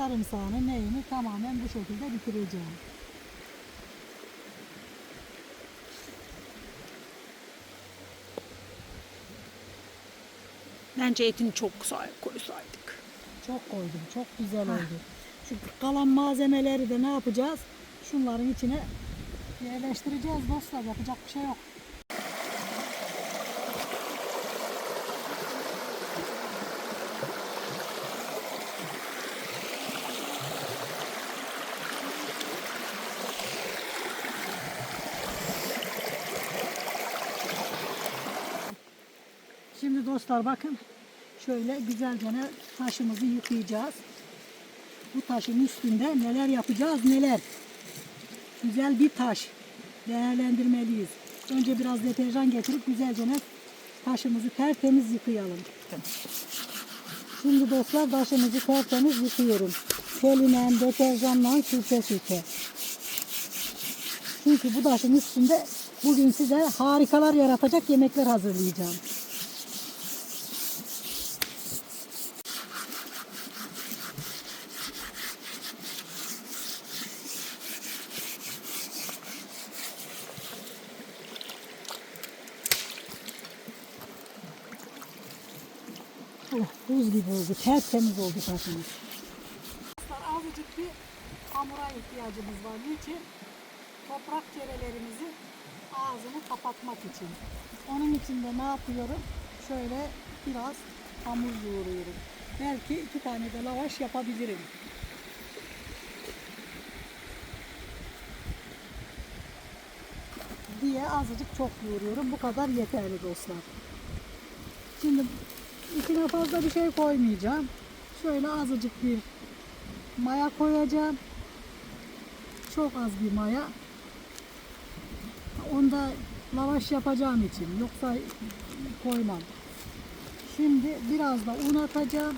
sarımsağını neyini tamamen bu şekilde bitireceğim. Bence etini çok koysaydık. Çok koydum. Çok güzel oldu. Şu kalan malzemeleri de ne yapacağız? Şunların içine yerleştireceğiz dostlar. Yapacak bir şey yok. Şimdi dostlar bakın şöyle güzelce taşımızı yıkayacağız. Bu taşın üstünde neler yapacağız neler. Güzel bir taş değerlendirmeliyiz. Önce biraz deterjan getirip güzelce taşımızı tertemiz yıkayalım. Şimdi dostlar taşımızı tertemiz yıkıyorum. Peline, deterjanla sürte sürte. Çünkü bu taşın üstünde bugün size harikalar yaratacak yemekler hazırlayacağım. Oh, buz gibi oldu. Tertemiz oldu taşımız. Azıcık bir hamura ihtiyacımız var. Niçin? Toprak cerelerimizi ağzını kapatmak için. Onun için de ne yapıyorum? Şöyle biraz hamur yoğuruyorum. Belki iki tane de lavaş yapabilirim. diye azıcık çok yoğuruyorum. Bu kadar yeterli dostlar. Şimdi içine fazla bir şey koymayacağım. Şöyle azıcık bir maya koyacağım. Çok az bir maya. Onda lavaş yapacağım için. Yoksa koymam. Şimdi biraz da un atacağım.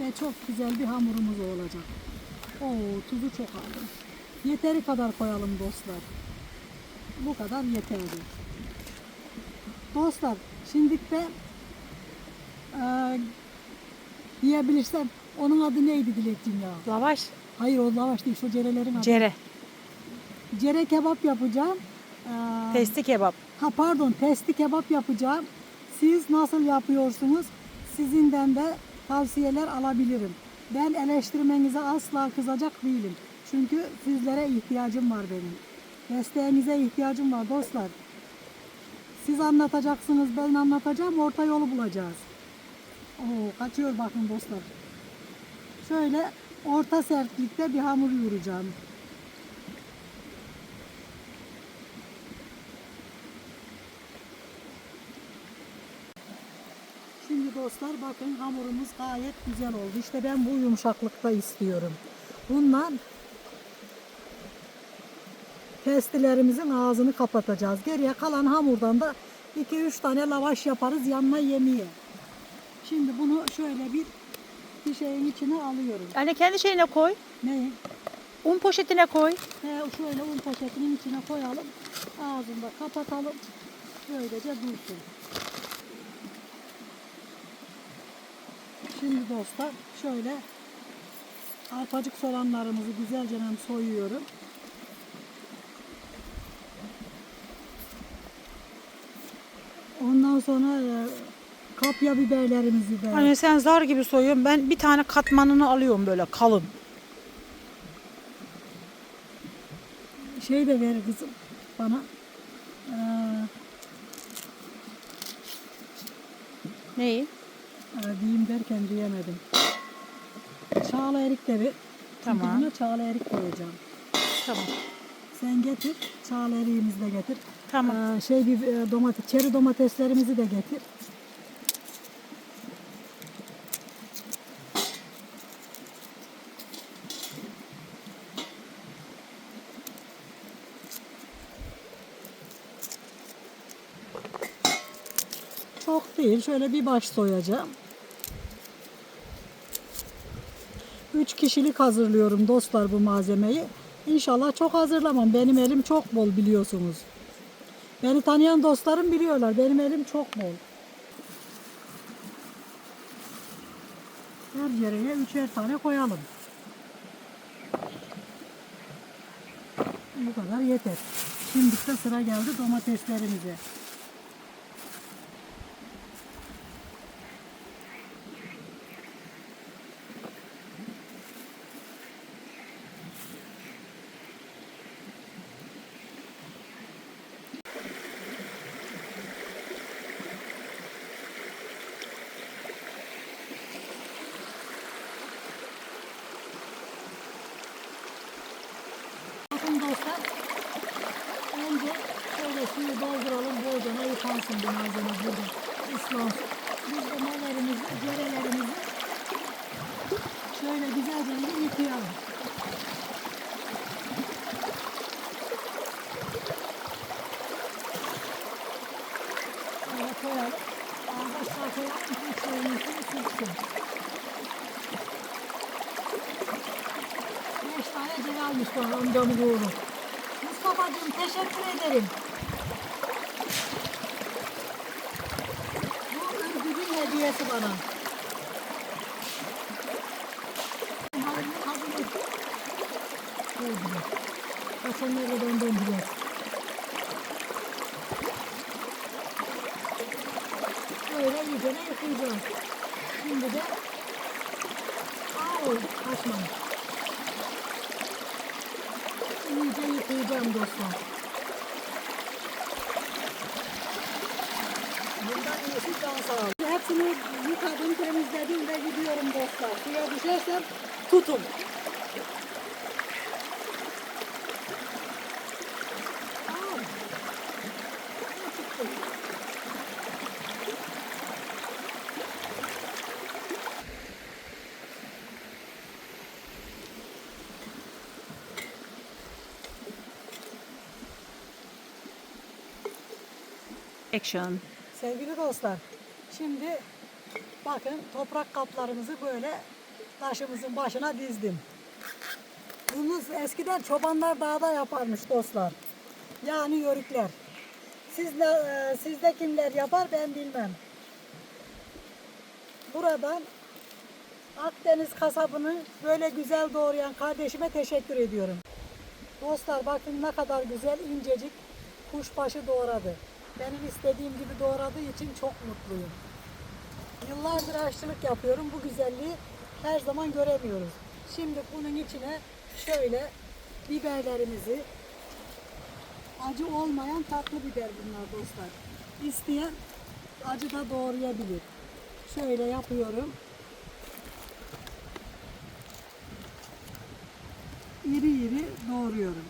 Ve çok güzel bir hamurumuz olacak. Oo, tuzu çok aldım. Yeteri kadar koyalım dostlar. Bu kadar yeterli. Dostlar, şimdi de eee yiyebilirsem onun adı neydi Dilekçim ya? Lavaş, Hayır o lavaş değil şu cerelerin adı. cere, Cere kebap yapacağım. Eee, testi kebap. ha pardon testi kebap yapacağım. Siz nasıl yapıyorsunuz? Sizinden de tavsiyeler alabilirim. Ben eleştirmenize asla kızacak değilim. Çünkü sizlere ihtiyacım var benim. Desteğinize ihtiyacım var dostlar. Siz anlatacaksınız, ben anlatacağım, orta yolu bulacağız. Oo, kaçıyor bakın dostlar. Şöyle orta sertlikte bir hamur yoğuracağım. Şimdi dostlar bakın hamurumuz gayet güzel oldu. İşte ben bu yumuşaklıkta istiyorum. Bundan testilerimizin ağzını kapatacağız. Geriye kalan hamurdan da 2-3 tane lavaş yaparız yanına yemeğe. Şimdi bunu şöyle bir bir şeyin içine alıyorum. Anne kendi şeyine koy. Neyi? Un poşetine koy. He, şöyle un poşetinin içine koyalım. Ağzını da kapatalım. Böylece dursun. Şimdi dostlar şöyle arpacık soğanlarımızı güzelce soyuyorum. Ondan sonra e, kapya biberlerimizi de Anne sen zar gibi soyuyorsun. Ben bir tane katmanını alıyorum böyle kalın. şey de ver kızım bana. Ee, Neyi? e, diyeyim derken diyemedim. Çağla erik de ver. Çünkü Tamam. buna çağla erik koyacağım. Tamam. Sen getir, çağla eriğimizi de getir. Tamam. Ee, şey bir e, domates, çeri domateslerimizi de getir. değil. Şöyle bir baş soyacağım. 3 kişilik hazırlıyorum dostlar bu malzemeyi. İnşallah çok hazırlamam. Benim elim çok bol biliyorsunuz. Beni tanıyan dostlarım biliyorlar. Benim elim çok bol. Her yerine üçer tane koyalım. Bu kadar yeter. Şimdi de sıra geldi domateslerimize. Bir yıkayalım. Şöyle koyalım. Ağzı aşağı koyalım ki içlerinin suyu çıksın. Beş tane cere almış bana amcamın. Mustafa'cığım teşekkür ederim. Bu ürgücün hediyesi bana. Halini kabul et. Verdiler. Kaçanları benden bilir. Böyle iyice de yıkayacağız. Şimdi de Kaçmamış. İyice yıkayacağım dostlar. Bundan iyisi can sağ ol. Hepsini yıkadım, temizledim ve gidiyorum dostlar. Suya düşersem tutun. Aa, ne çıktı? Action. Sevgili dostlar, şimdi bakın toprak kaplarımızı böyle taşımızın başına dizdim. Bunu eskiden çobanlar dağda yaparmış dostlar. Yani yörükler. Sizde, e, sizde kimler yapar ben bilmem. Buradan Akdeniz kasabını böyle güzel doğrayan kardeşime teşekkür ediyorum. Dostlar bakın ne kadar güzel incecik kuşbaşı doğradı. Benim istediğim gibi doğradığı için çok mutluyum. Yıllardır aşçılık yapıyorum. Bu güzelliği her zaman göremiyoruz. Şimdi bunun içine şöyle biberlerimizi acı olmayan tatlı biber bunlar dostlar. İsteyen acı da doğrayabilir. Şöyle yapıyorum. İri iri doğruyorum.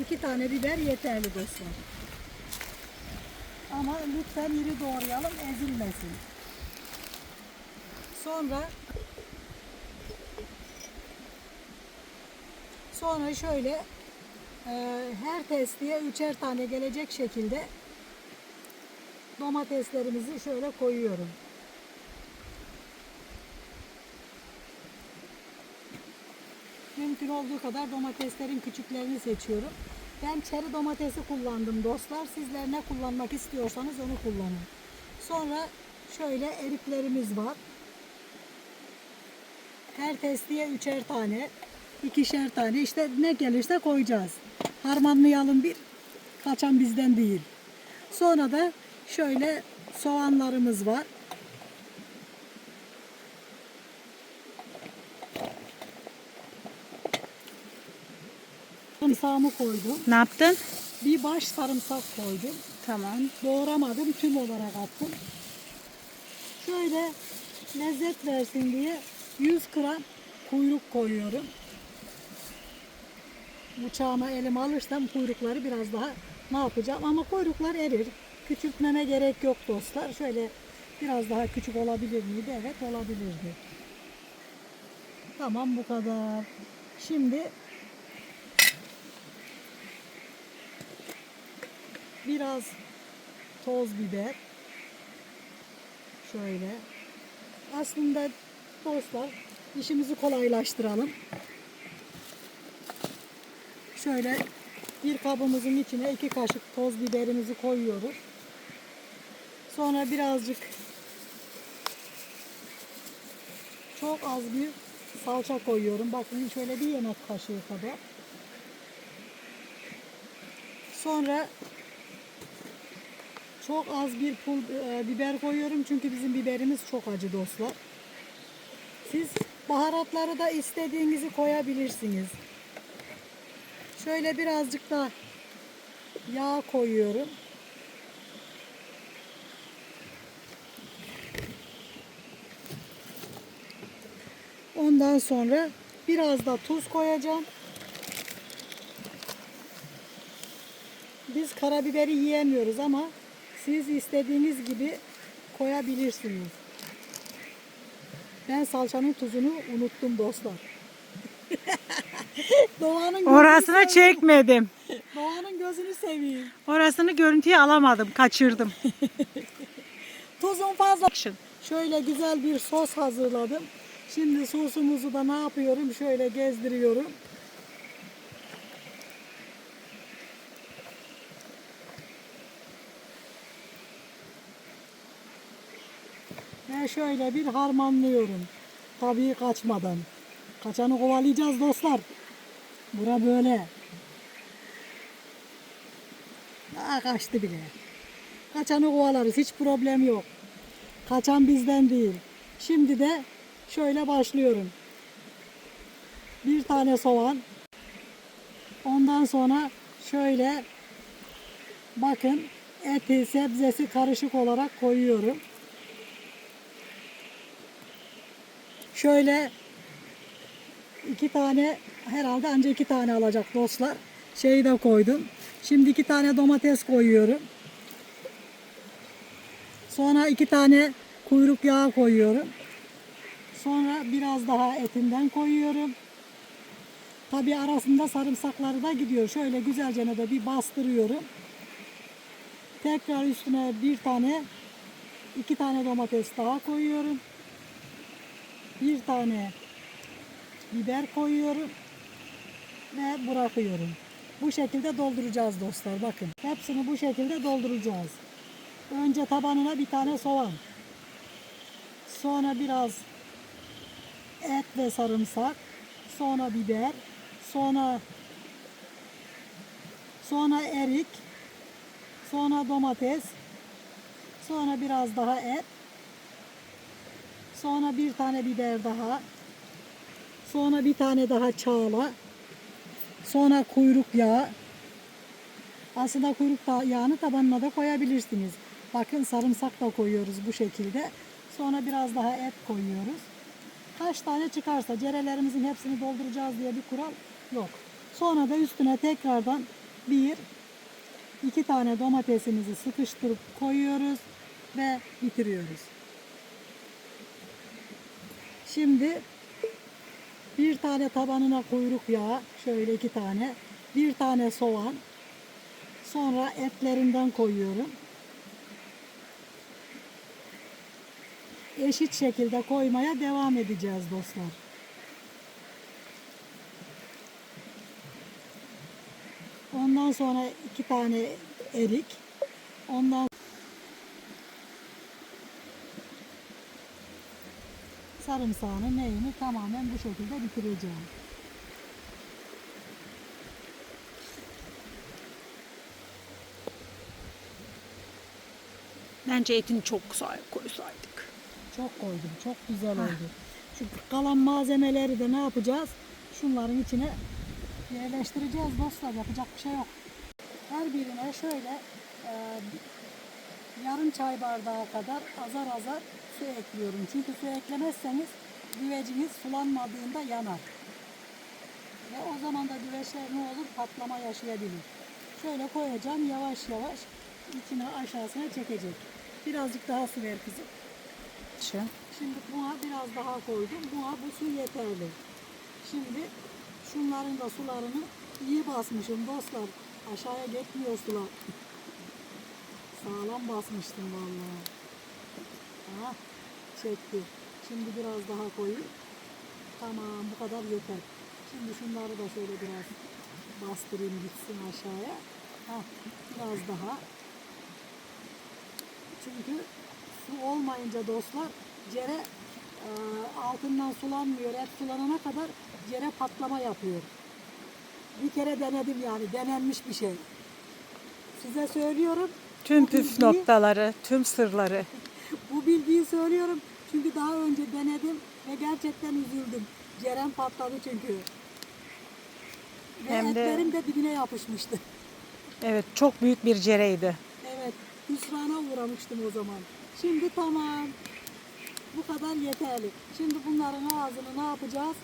İki tane biber yeterli dostlar. Ama lütfen iri doğrayalım ezilmesin. Sonra sonra şöyle e, her testiye üçer tane gelecek şekilde domateslerimizi şöyle koyuyorum. Mümkün olduğu kadar domateslerin küçüklerini seçiyorum. Ben çeri domatesi kullandım dostlar. Sizler ne kullanmak istiyorsanız onu kullanın. Sonra şöyle eriklerimiz var. Her testiye üçer tane, ikişer tane işte ne gelirse koyacağız. Harmanlayalım bir, kaçan bizden değil. Sonra da şöyle soğanlarımız var. Sarımsağımı koydum. Ne yaptın? Bir baş sarımsak koydum. Tamam. Doğramadım, tüm olarak attım. Şöyle lezzet versin diye 100 gram kuyruk koyuyorum. Bıçağıma elim alırsam kuyrukları biraz daha ne yapacağım ama kuyruklar erir. Küçültmeme gerek yok dostlar. Şöyle biraz daha küçük olabilir miydi? Evet olabilirdi. Tamam bu kadar. Şimdi biraz toz biber. Şöyle. Aslında dostlar işimizi kolaylaştıralım. Şöyle bir kabımızın içine iki kaşık toz biberimizi koyuyoruz. Sonra birazcık çok az bir salça koyuyorum. Bakın şöyle bir yemek kaşığı kadar. Sonra çok az bir pul e, biber koyuyorum çünkü bizim biberimiz çok acı dostlar. Siz baharatları da istediğinizi koyabilirsiniz. Şöyle birazcık da yağ koyuyorum. Ondan sonra biraz da tuz koyacağım. Biz karabiberi yiyemiyoruz ama siz istediğiniz gibi koyabilirsiniz. Ben salçanın tuzunu unuttum dostlar. Doğanın Orasını çekmedim. Doğanın gözünü seveyim. Orasını görüntüye alamadım. Kaçırdım. Tuzun fazla. Şöyle güzel bir sos hazırladım. Şimdi sosumuzu da ne yapıyorum? Şöyle gezdiriyorum. Şöyle bir harmanlıyorum. Tabii kaçmadan. Kaçanı kovalayacağız dostlar. Bura böyle. Aa, kaçtı bile. Kaçanı kovalarız. Hiç problem yok. Kaçan bizden değil. Şimdi de şöyle başlıyorum. Bir tane soğan. Ondan sonra şöyle bakın eti sebzesi karışık olarak koyuyorum. Şöyle iki tane herhalde ancak iki tane alacak dostlar. Şeyi de koydum. Şimdi iki tane domates koyuyorum. Sonra iki tane kuyruk yağı koyuyorum. Sonra biraz daha etinden koyuyorum. Tabi arasında sarımsakları da gidiyor. Şöyle güzelce de bir bastırıyorum. Tekrar üstüne bir tane, iki tane domates daha koyuyorum. Bir tane biber koyuyorum ve bırakıyorum. Bu şekilde dolduracağız dostlar. Bakın hepsini bu şekilde dolduracağız. Önce tabanına bir tane soğan. Sonra biraz et ve sarımsak. Sonra biber. Sonra sonra erik. Sonra domates. Sonra biraz daha et. Sonra bir tane biber daha. Sonra bir tane daha çağla. Sonra kuyruk yağı. Aslında kuyruk yağını tabanına da koyabilirsiniz. Bakın sarımsak da koyuyoruz bu şekilde. Sonra biraz daha et koyuyoruz. Kaç tane çıkarsa cerelerimizin hepsini dolduracağız diye bir kural yok. Sonra da üstüne tekrardan bir iki tane domatesimizi sıkıştırıp koyuyoruz ve bitiriyoruz. Şimdi bir tane tabanına kuyruk yağı, şöyle iki tane, bir tane soğan, sonra etlerinden koyuyorum. Eşit şekilde koymaya devam edeceğiz dostlar. Ondan sonra iki tane erik. Ondan sarımsağını neyini tamamen bu şekilde bitireceğim. Bence etini çok güzel koysaydık. Çok koydum. Çok güzel oldu. Şu kalan malzemeleri de ne yapacağız? Şunların içine yerleştireceğiz dostlar. Yapacak bir şey yok. Her birine şöyle e, yarım çay bardağı kadar azar azar su ekliyorum. Çünkü su eklemezseniz güveciniz sulanmadığında yanar. Ve o zaman da güveçler ne olur? Patlama yaşayabilir. Şöyle koyacağım yavaş yavaş içine aşağısına çekecek. Birazcık daha su ver kızım. Şimdi buna biraz daha koydum. Buna bu su yeterli. Şimdi şunların da sularını iyi basmışım dostlar. Aşağıya gitmiyor sular. Sağlam basmıştım vallahi. Ha, çekti. Şimdi biraz daha koyayım. Tamam bu kadar yeter. Şimdi şunları da şöyle biraz bastırayım gitsin aşağıya. Ha, biraz daha. Çünkü su olmayınca dostlar cere e, altından sulanmıyor. Et sulanana kadar cere patlama yapıyor. Bir kere denedim yani. Denenmiş bir şey. Size söylüyorum. Tüm püf bilgiyi- noktaları, tüm sırları. Bu bilgiyi söylüyorum. Çünkü daha önce denedim ve gerçekten üzüldüm. Cerem patladı çünkü. Ve Hem de- etlerim de dibine yapışmıştı. Evet çok büyük bir cereydi. Evet, hüsrana uğramıştım o zaman. Şimdi tamam. Bu kadar yeterli. Şimdi bunların ağzını ne yapacağız?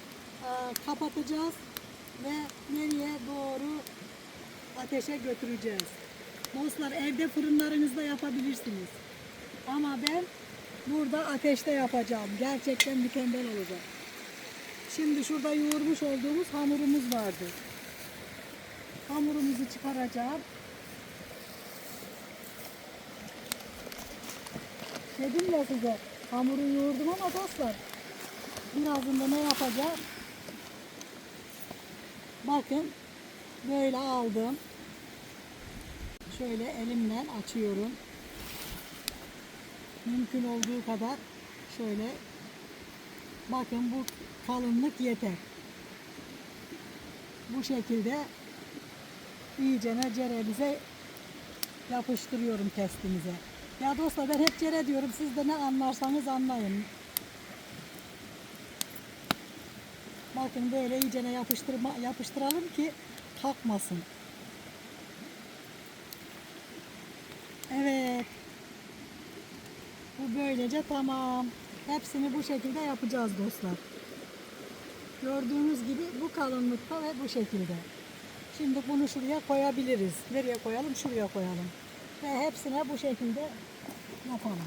Ee, kapatacağız ve nereye doğru ateşe götüreceğiz. Dostlar evde fırınlarınızda yapabilirsiniz. Ama ben burada ateşte yapacağım. Gerçekten mükemmel olacak. Şimdi şurada yoğurmuş olduğumuz hamurumuz vardı. Hamurumuzu çıkaracağım. Dedim ya size hamuru yoğurdum ama dostlar birazında ne yapacağım? Bakın böyle aldım. Şöyle elimle açıyorum. Mümkün olduğu kadar şöyle bakın bu kalınlık yeter. Bu şekilde iyicene ceremize yapıştırıyorum testimize. Ya dostlar ben hep cere diyorum. Siz de ne anlarsanız anlayın. Bakın böyle iyicene yapıştırma, yapıştıralım ki kalkmasın. Evet. Böylece tamam. Hepsini bu şekilde yapacağız dostlar. Gördüğünüz gibi bu kalınlıkta ve bu şekilde. Şimdi bunu şuraya koyabiliriz. Nereye koyalım? Şuraya koyalım. Ve hepsine bu şekilde yapalım.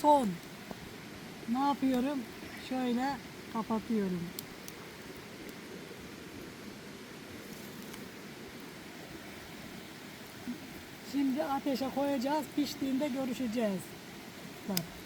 Son. Ne yapıyorum? Şöyle kapatıyorum. Şimdi ateşe koyacağız. Piştiğinde görüşeceğiz. Bak.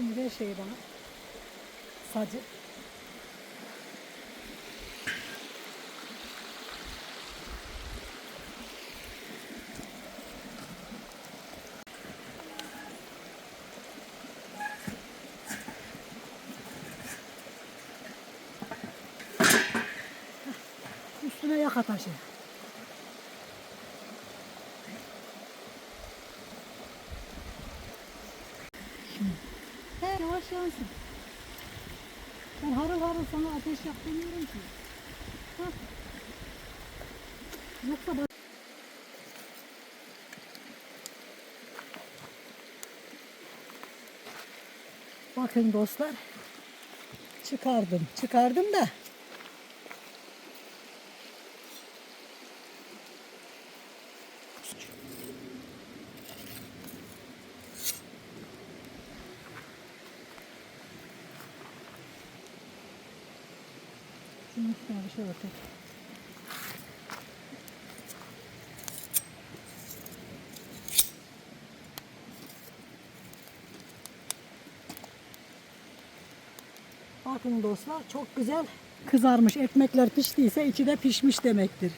Şimdi ver şeyi bana. Sacı. Üstüne yaka taşı. He yansın. Ben harıl harıl sana ateş yap demiyorum ki. Hah. Yoksa bak. Bakın dostlar. Çıkardım. Çıkardım da. Örtek. Bakın dostlar çok güzel kızarmış. Ekmekler piştiyse içi de pişmiş demektir.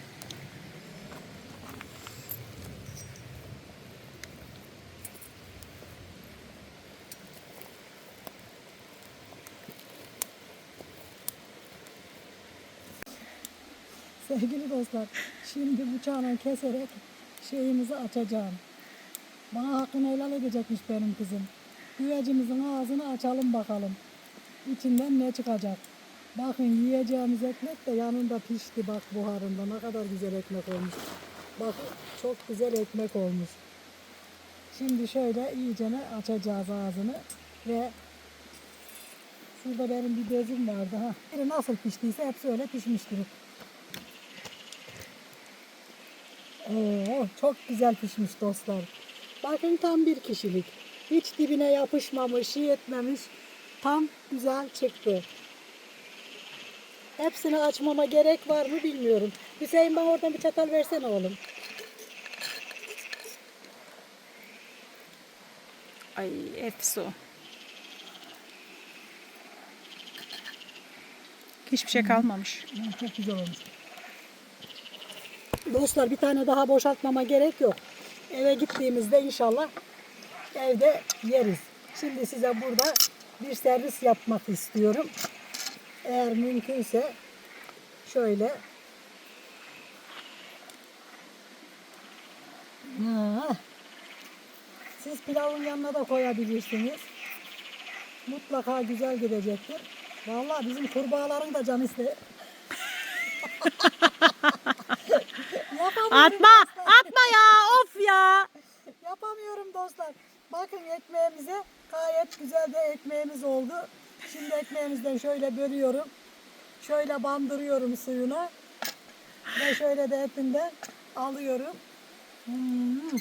Sevgili dostlar, şimdi bıçağla keserek şeyimizi açacağım. Bana hakkını helal edecekmiş benim kızım. Güvecimizin ağzını açalım bakalım. içinden ne çıkacak. Bakın yiyeceğimiz ekmek de yanında pişti bak buharında. Ne kadar güzel ekmek olmuş. Bakın çok güzel ekmek olmuş. Şimdi şöyle iyicene açacağız ağzını ve şurada benim bir bezim vardı ha. Nasıl piştiyse hepsi öyle pişmiştir. Oo, çok güzel pişmiş dostlar. Bakın tam bir kişilik. Hiç dibine yapışmamış, şey etmemiş. Tam güzel çıktı. Hepsini açmama gerek var mı bilmiyorum. Hüseyin bana oradan bir çatal versene oğlum. Ay efso. Hiçbir şey kalmamış. Hı, Çok güzel olmuş. Dostlar bir tane daha boşaltmama gerek yok. Eve gittiğimizde inşallah evde yeriz. Şimdi size burada bir servis yapmak istiyorum. Eğer mümkünse şöyle Ha. Siz pilavın yanına da koyabilirsiniz. Mutlaka güzel gidecektir. Vallahi bizim kurbağaların da canı istedi. Atma, atma ya, of ya. Yapamıyorum dostlar. Bakın ekmeğimize gayet güzel de ekmeğimiz oldu. Şimdi ekmeğimizden şöyle bölüyorum. Şöyle bandırıyorum suyunu. Ve şöyle de etinden alıyorum. Hmm,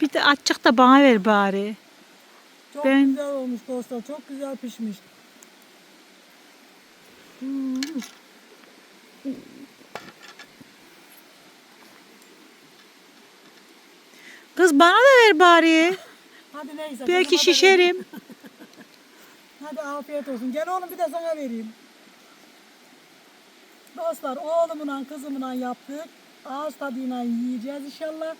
Bir de açık da bana ver bari. çok Ben- güzel olmuş dostlar. Çok güzel pişmiş. Hmm. Kız bana da ver bari. Hadi neyse. Belki şişerim. Hadi afiyet olsun. Gel oğlum bir de sana vereyim. Dostlar oğlumla kızımla yaptık. Ağız tadıyla yiyeceğiz inşallah.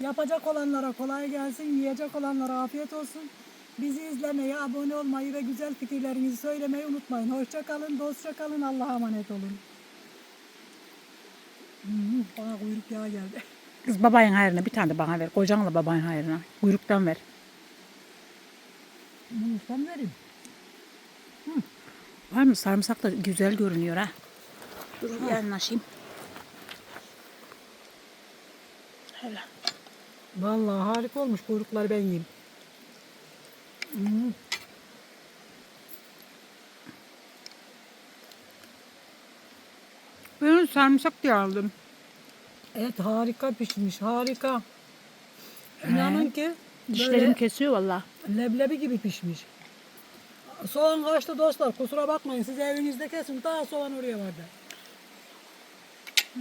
Yapacak olanlara kolay gelsin. Yiyecek olanlara afiyet olsun. Bizi izlemeyi, abone olmayı ve güzel fikirlerinizi söylemeyi unutmayın. Hoşça kalın, dostça kalın. Allah'a emanet olun. Hmm, bana kuyruk yağı geldi. Kız babayın hayrına bir tane de bana ver. Kocanla babayın hayrına. Kuyruktan ver. Sen vereyim. Var mı? Sarımsak da güzel görünüyor ha. Dur yanaşayım. Hele. Vallahi harika olmuş. Kuyrukları ben yiyeyim. Hmm. Ben sarımsak diye aldım. Evet harika pişmiş. Harika. İnanın ki Dişlerimi böyle kesiyor valla. leblebi gibi pişmiş. Soğan kaçtı dostlar. Kusura bakmayın. Siz evinizde kesin. Daha soğan oraya vardı. Hı.